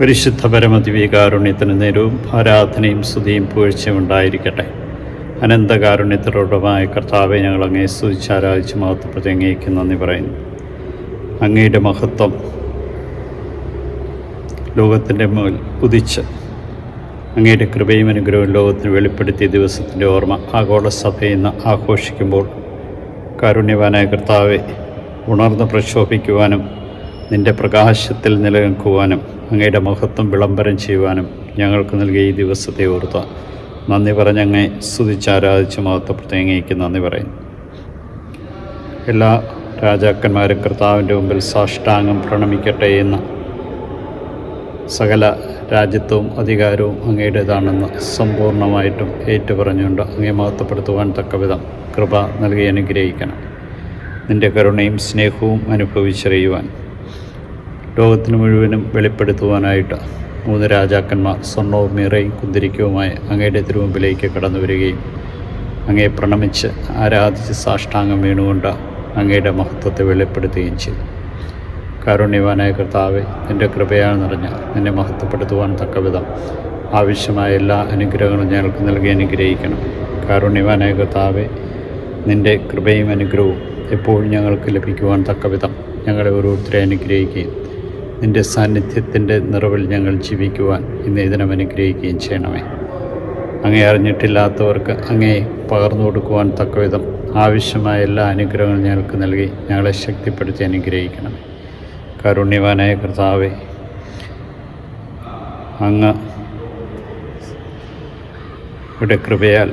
പരിശുദ്ധ പരമദിവികാരുണ്യത്തിന് നേരവും ആരാധനയും സ്തുതിയും പുകഴ്ചയും ഉണ്ടായിരിക്കട്ടെ. അനന്തകാരുണ്യത്തിലുടമായ കർത്താവെ ഞങ്ങൾ അങ്ങേ സ്തുതിച്ച് ആരാധിച്ച് മഹത്വപ്പെട്ട് അങ്ങേക്ക് നന്ദി പറയുന്നു. അങ്ങയുടെ മഹത്വം ലോകത്തിന്റെ മേൽ ഉദിച്ച് അങ്ങയുടെ കൃപയും അനുഗ്രഹവും ലോകത്തിന് വെളിപ്പെടുത്തിയ ദിവസത്തിന്റെ ഓർമ്മ ആഗോള സഭയിൽ നിന്ന് ആഘോഷിക്കുമ്പോൾ കാരുണ്യവാനായ കർത്താവെ ഉണർന്ന് പ്രക്ഷോഭിക്കുവാനും നിന്റെ പ്രകാശത്തിൽ നിലനിൽക്കുവാനും അങ്ങയുടെ മഹത്വം വിളംബരം ചെയ്യുവാനും ഞങ്ങൾക്ക് നൽകിയ ഈ ദിവസത്തെ ഓർത്ത നന്ദി പറഞ്ഞങ്ങെ സ്തുതിച്ചാരാധിച്ച് മഹത്വപ്പെടുത്തി അങ്ങേക്ക് നന്ദി പറയുന്നു. എല്ലാ രാജാക്കന്മാരും കർത്താവിന്റെ മുമ്പിൽ സാഷ്ടാംഗം പ്രണമിക്കട്ടെ എന്ന് സകല രാജ്യത്വവും അധികാരവും അങ്ങയുടേതാണെന്ന് സമ്പൂർണമായിട്ടും ഏറ്റുപറഞ്ഞുകൊണ്ട് അങ്ങേ മഹത്വപ്പെടുത്തുവാൻ തക്കവിധം കൃപ നൽകി അനുഗ്രഹിക്കണം. നിന്റെ കരുണയും സ്നേഹവും അനുഭവിച്ചറിയുവാൻ ലോകത്തിന് മുഴുവനും വെളിപ്പെടുത്തുവാനായിട്ട് മൂന്ന് രാജാക്കന്മാർ സ്വർണവും മീറയും കുന്തിരിക്കവുമായി അങ്ങയുടെ തിരുമുമ്പിലേക്ക് കടന്നു വരികയും അങ്ങയെ പ്രണമിച്ച് ആരാധിച്ച് സാഷ്ടാംഗം വീണുകൊണ്ട് അങ്ങയുടെ മഹത്വത്തെ വെളിപ്പെടുത്തുകയും ചെയ്തു. കാരുണ്യവാനായ കർത്താവെ നിന്റെ കൃപയാൽ നിറഞ്ഞ നിന്നെ മഹത്വപ്പെടുത്തുവാൻ തക്കവിധം ആവശ്യമായ എല്ലാ അനുഗ്രഹങ്ങളും ഞങ്ങൾക്ക് നൽകി അനുഗ്രഹിക്കണം. കാരുണ്യവാനായ കർത്താവെ നിന്റെ കൃപയും അനുഗ്രഹവും എപ്പോഴും ഞങ്ങൾക്ക് ലഭിക്കുവാൻ തക്കവിധം ഞങ്ങളെ ഓരോരുത്തരെ അനുഗ്രഹിക്കുകയും നിന്റെ സാന്നിധ്യത്തിന്റെ നിറവിൽ ഞങ്ങൾ ജീവിക്കുവാൻ ഇന്ന് ഇതിനം അനുഗ്രഹിക്കുകയും ചെയ്യണമേ. അങ്ങേ അറിഞ്ഞിട്ടില്ലാത്തവർക്ക് അങ്ങേ പകർന്നു കൊടുക്കുവാൻ തക്കവിധം ആവശ്യമായ എല്ലാ അനുഗ്രഹങ്ങളും ഞങ്ങൾക്ക് നൽകി ഞങ്ങളെ ശക്തിപ്പെടുത്തി അനുഗ്രഹിക്കണം കാരുണ്യവാനായ കർത്താവെ അങ്ങ് ഇവിടെ കൃപയാൽ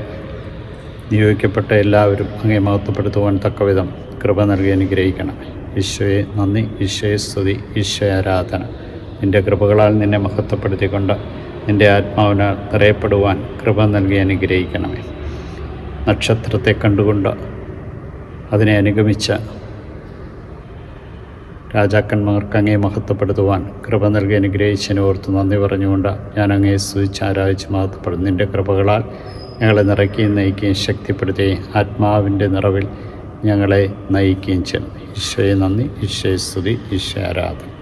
നിയോഗിക്കപ്പെട്ട എല്ലാവരും അങ്ങേ മഹത്വപ്പെടുത്തുവാൻ തക്കവിധം കൃപ നൽകി അനുഗ്രഹിക്കണം ഈശോയെ നന്ദി ഈശോയെ സ്തുതി ഈശോയെ ആരാധന. നിന്റെ കൃപകളാൽ നിന്നെ മഹത്വപ്പെടുത്തിക്കൊണ്ട് നിന്റെ ആത്മാവിനാൽ നിറയപ്പെടുവാൻ കൃപ നൽകി അനുഗ്രഹിക്കണമേ. നക്ഷത്രത്തെ കണ്ടുകൊണ്ട് അതിനെ അനുഗമിച്ച രാജാക്കന്മാർക്ക് അങ്ങേ മഹത്വപ്പെടുത്തുവാൻ കൃപ നൽകി അനുഗ്രഹിച്ചതിനെ ഓർത്ത് നന്ദി പറഞ്ഞുകൊണ്ട് ഞാൻ അങ്ങേ സ്തുതിച്ച് ആരാധിച്ച് മഹത്വപ്പെടും നിന്റെ കൃപകളാൽ ഞങ്ങളെ നിറയ്ക്കുകയും നയിക്കുകയും ശക്തിപ്പെടുത്തുകയും ആത്മാവിന്റെ നിറവിൽ ഞങ്ങളെ നയിക്കുകയും ചെയ്യണം. ഈശോയെ നന്ദി. ഈശോയെ സ്തുതി. ഈശോ ആരാധന.